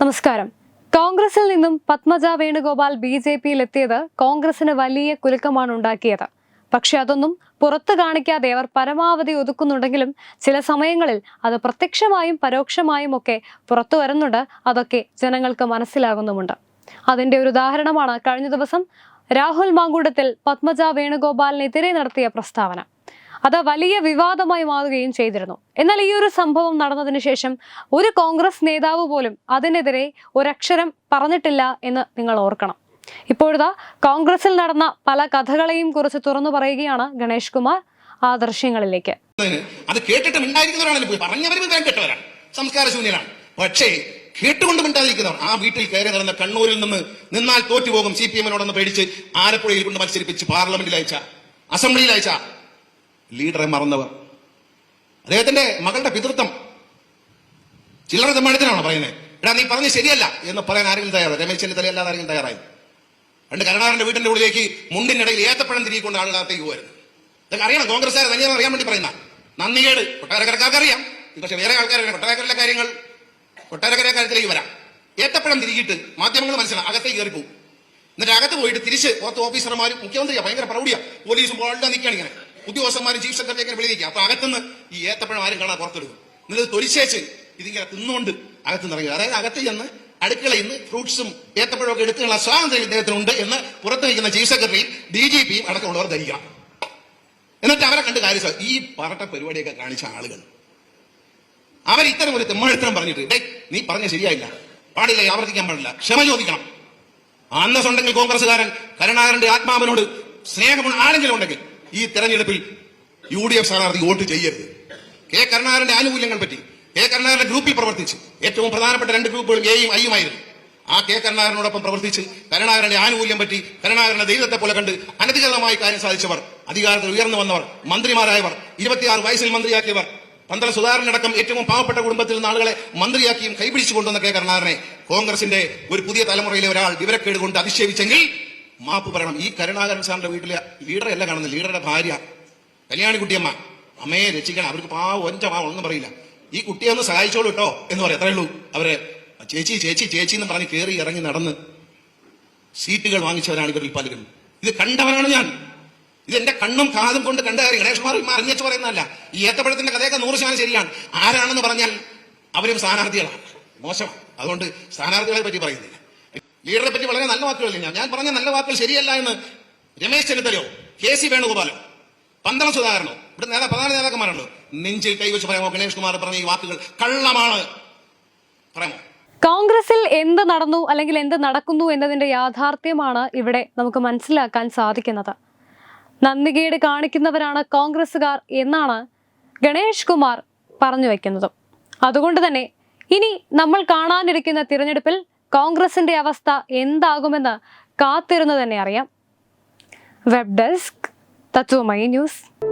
നമസ്കാരം. കോൺഗ്രസിൽ നിന്നും പത്മജ വേണുഗോപാൽ ബി ജെ പിയിൽ എത്തിയത് കോൺഗ്രസിന് വലിയ കുലുക്കമാണ് ഉണ്ടാക്കിയത്. പക്ഷെ അതൊന്നും പുറത്തു കാണിക്കാതെ അവർ പരമാവധി ഒതുക്കുന്നുണ്ടെങ്കിലും ചില സമയങ്ങളിൽ അത് പ്രത്യക്ഷമായും പരോക്ഷമായും ഒക്കെ പുറത്തു വരുന്നുണ്ട് അതൊക്കെ ജനങ്ങൾക്ക് മനസ്സിലാകുന്നുമുണ്ട്. അതിന്റെ ഒരു ഉദാഹരണമാണ് കഴിഞ്ഞ ദിവസം രാഹുൽ മാങ്കൂട്ടത്തിൽ പത്മജ വേണുഗോപാലിനെതിരെ നടത്തിയ പ്രസ്താവന. അത് വലിയ വിവാദമായി മാറുകയും ചെയ്തിരുന്നു. എന്നാൽ ഈ ഒരു സംഭവം നടന്നതിന് ശേഷം ഒരു കോൺഗ്രസ് നേതാവ് പോലും അതിനെതിരെ ഒരക്ഷരം പറഞ്ഞിട്ടില്ല എന്ന് നിങ്ങൾ ഓർക്കണം. ഇപ്പോഴതാ കോൺഗ്രസിൽ നടന്ന പല കഥകളെയും കുറിച്ച് തുറന്നു പറയുകയാണ് ഗണേഷ് കുമാർ ആ ദൃശ്യങ്ങളിലേക്ക്. അത് കേട്ടിട്ട് പോയി. പക്ഷേ കേട്ടുകൊണ്ട് മിണ്ടാതിരിക്കുന്നവർ ആ വീട്ടിൽ കയറി നടന്ന കണ്ണൂരിൽ നിന്ന് നിന്നാൽ തോറ്റുപോകും സി പി എമ്മിനോടൊന്ന് പേടിച്ച് ആലപ്പുഴയിൽ കൊണ്ട് മത്സരിപ്പിച്ച് പാർലമെന്റിൽ അയച്ച അസംബ്ലിയിൽ അയച്ച ലീഡറെ മറന്നവർ. അദ്ദേഹത്തിന്റെ മകളുടെ പിതൃത്വം. ചില്ലറ തെമ്മാടത്തിനാണോ പറയുന്നത് എടാ നീ പറഞ്ഞ് ശരിയല്ല എന്ന് പറയാൻ ആരെങ്കിലും തയ്യാറായി? രമേശ് ചെന്നിത്തല അല്ലാതെ ആരെങ്കിലും തയ്യാറായി? പണ്ട് കരുണാകരന്റെ വീടിന്റെ ഉള്ളിലേക്ക് മുണ്ടിനിടയിൽ ഏത്തപ്പഴം തിരികൊണ്ട് ആളുകളകത്തേക്ക് പോകുമായിരുന്നു ഇതൊക്കെ അറിയണം കോൺഗ്രസ്സുകാരെ തന്നെയാണ് അറിയാൻ വേണ്ടി പറയുന്ന നന്ദികേട് കൊട്ടാരക്കരക്കാർക്ക് അറിയാം. പക്ഷെ വേറെ ആൾക്കാരറിയാം കൊട്ടാരക്കരയിലെ കാര്യങ്ങൾ കൊട്ടാരക്കര കാര്യത്തിലേക്ക് വരാം. ഏത്തപ്പഴം തിരികിട്ട് മാധ്യമങ്ങൾ മനസ്സിലാണ് അകത്തേക്ക് കയറി പോകും എന്നിട്ട് അകത്ത് പോയിട്ട് തിരിച്ച് പുറത്ത് ഓഫീസർമാരും മുഖ്യമന്ത്രിയാണ് ഭയങ്കര പ്രൗഢിയാണ് പോലീസും പോകാണ്ട് നിൽക്കുകയാണ് ഇങ്ങനെ. ഉദ്യോഗസ്ഥന്മാരും ചീഫ് സെക്രട്ടറി ഒക്കെ വിളിക്കുക അപ്പൊ അകത്തുനിന്ന് ഈ ഏത്തപ്പഴം ആരും കാണാൻ പുറത്തെടുക്കും. എന്നിട്ട് തൊലിശേച്ച് ഇതിങ്ങനെ തിന്നുകൊണ്ട് അകത്തുനിന്ന് ഇറങ്ങുക. അതായത് അകത്ത് ചെന്ന് അടുക്കളയിൽ നിന്ന് ഫ്രൂട്ട്സും ഏത്തപ്പഴമൊക്കെ എടുത്തുള്ള സ്വാതന്ത്ര്യം ഇദ്ദേഹത്തിനുണ്ട് എന്ന് പുറത്ത് നിൽക്കുന്ന ചീഫ് സെക്രട്ടറിയും ഡി ജി പിയും അടക്കമുള്ളവർ ധരിക്കണം. എന്നിട്ട് അവരെ കണ്ട് കാര്യം ഈ പറട്ട പരിപാടിയൊക്കെ കാണിച്ച ആളുകൾ. അവർ ഇത്തരം ഒരു തെമ്മഴുത്തരം പറഞ്ഞിട്ട് ഡേ നീ പറഞ്ഞ ശരിയായില്ല. പാടില്ല ആവർത്തിക്കാൻ പാടില്ല. ക്ഷമ ചോദിക്കണം. അന്നസുണ്ടെങ്കിൽ കോൺഗ്രസ്സുകാരൻ കരുണാകരന്റെ ആത്മാവിനോട് സ്നേഹമുള്ള ആരെങ്കിലും ഉണ്ടെങ്കിൽ ഈ തെരഞ്ഞെടുപ്പിൽ യു ഡി എഫ് സ്ഥാനാർത്ഥി വോട്ട് ചെയ്യരുത്. കെ കരുണാകരന്റെ ആനുകൂല്യങ്ങൾ പറ്റി കെ കരുണാകരന്റെ ഗ്രൂപ്പിൽ പ്രവർത്തിച്ച് ഏറ്റവും പ്രധാനപ്പെട്ട രണ്ട് ഗ്രൂപ്പുകളും എയും ഐയുമായിരുന്നു ആ കെ കരുണാകരനോടൊപ്പം പ്രവർത്തിച്ച് കരുണാകരന്റെ ആനുകൂല്യം പറ്റി കരുണാകരന്റെ ദൈവത്തെ പോലെ കണ്ട് അനധികൃതമായി കാര്യം സാധിച്ചവർ അധികാരത്തിൽ ഉയർന്നു വന്നവർ മന്ത്രിമാരായവർ ഇരുപത്തിയാറ് വയസ്സിൽ മന്ത്രിയാക്കിയവർ പന്തള സുധാകരനടക്കം ഏറ്റവും പാവപ്പെട്ട കുടുംബത്തിൽ നിന്ന് ആളുകളെ മന്ത്രിയാക്കിയും കൈപിടിച്ചു കൊണ്ടുവന്ന കെ കരുണാകരനെ കോൺഗ്രസിന്റെ ഒരു പുതിയ തലമുറയിലെ ഒരാൾ വിവരക്കേട് കൊണ്ട് അധിക്ഷേപിച്ചെങ്കിൽ മാപ്പ് പറയണം. ഈ കരുണാകരൻ സാറിന്റെ വീട്ടിലെ ലീഡറെ അല്ല കാണുന്നത്. ലീഡറുടെ ഭാര്യ. കല്യാണി കുട്ടിയമ്മ. അമ്മയെ രക്ഷിക്കണം. അവർക്ക് പാ ഒറ്റ പാ ഒന്നും പറയില്ല. ഈ കുട്ടിയെ ഒന്ന് സഹായിച്ചോളൂ കേട്ടോ എന്ന് പറയാം. അത്രേ ഉള്ളൂ. അവരെ ചേച്ചി ചേച്ചി ചേച്ചി എന്ന് പറഞ്ഞ് കയറി ഇറങ്ങി നടന്ന് സീറ്റുകൾ വാങ്ങിച്ചവരാണ് ഇവരിൽ പലരും ഇത് കണ്ടവരാണ് ഞാൻ. ഇത് എന്റെ കണ്ണും കാതും കൊണ്ട് കണ്ട കാര്യം. ഗണേഷ് അറിഞ്ഞു പറയുന്നതല്ല. ഈ ഏത്തപ്പഴത്തിന്റെ കഥയൊക്കെ നൂറ് ശതമാനം ശരിയാണ്. ആരാണെന്ന് പറഞ്ഞാൽ അവരും സ്ഥാനാർത്ഥികളാണ്. മോശം അതുകൊണ്ട് സ്ഥാനാർത്ഥികളെ പറ്റി പറയുന്നില്ല. ലീഡറെ പറ്റി വളരെ നല്ല വാക്കുകളില്ല ഞാൻ? ഞാൻ പറഞ്ഞ നല്ല വാക്കുകൾ ശരിയല്ല എന്ന് രമേശ് ചെന്നിത്തലയോ കെ സി വേണുഗോപാലോ പന്തളം സുധാകരനോ ഇവിടെ നേതാ പ്രധാന നേതാക്കന്മാരുണ്ട്. നെഞ്ചിൽ കൈവച്ച് പറയാമോ ഗണേഷ് കുമാർ പറഞ്ഞ ഈ വാക്കുകൾ കള്ളമാണ്. പറയാമോ? കോൺഗ്രസിൽ എന്ത് നടന്നു അല്ലെങ്കിൽ എന്ത് നടക്കുന്നു എന്നതിന്റെ യാഥാർത്ഥ്യമാണ് ഇവിടെ നമുക്ക് മനസ്സിലാക്കാൻ സാധിക്കുന്നത്. നന്ദികേട് കാണിക്കുന്നവരാണ് കോൺഗ്രസ്സുകാർ എന്നാണ് ഗണേഷ് കുമാർ പറഞ്ഞു വെക്കുന്നത്. അതുകൊണ്ട് തന്നെ ഇനി നമ്മൾ കാണാനിരിക്കുന്ന തിരഞ്ഞെടുപ്പിൽ കോൺഗ്രസിന്റെ അവസ്ഥ എന്താകുമെന്ന് കാത്തിരുന്നു തന്നെ അറിയാം. Web desk Tatwamayi news.